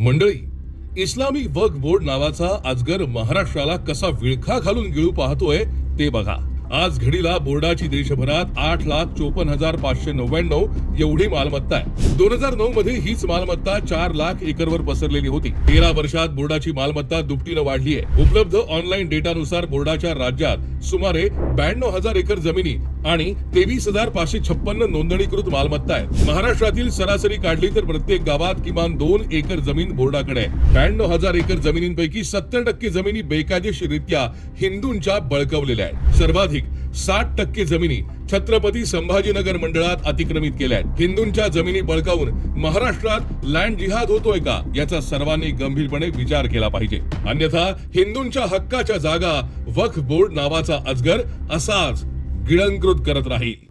मंडळी इस्लामी वक बोर्ड नावाचा अजगर महाराष्ट्राला कसा विळखा घालून गिळू पाहतोय ते बघा. आज घडीला बोर्डाची देशभरात आठ लाख चोपन्न हजार पाचशे नव्याण्णव एवढी मालमत्ता आहे. दोन हजार नऊ मध्ये हीच मालमत्ता चार लाख एकरवर पसरलेली होती. तेरा वर्षात बोर्डाची मालमत्ता दुपटीनं वाढली आहे उपलब्ध ऑनलाईन डेटानुसार बोर्डाच्या राज्यात सुमारे ब्याण्णव हजार एकर जमिनी आणि तेवीस हजार पाचशे छप्पन्न नोंदणीकृत मालमत्ता आहे महाराष्ट्रातील सरासरी काढली तर प्रत्येक गावात किमान दोन एकर जमीन बोर्डाकडे आहे. ब्याण्णव हजार एकर जमिनींपैकी सत्तर टक्के जमिनी बेकायदेशीरित्या हिंदूंच्या बळकवलेल्या आहेत. सर्वाधिक साठ टक्के जमिनी छत्रपती संभाजीनगर मंडळात अतिक्रमित केल्या हिंदूंच्या जमिनी बळकावून महाराष्ट्रात लँड जिहाद होतोय का याचा सर्वांनी गंभीरपणे विचार केला पाहिजे. अन्यथा हिंदूंच्या हक्काच्या जागा वक्फ बोर्ड नावाचा अजगर असाच गिळंकृत करत राहील.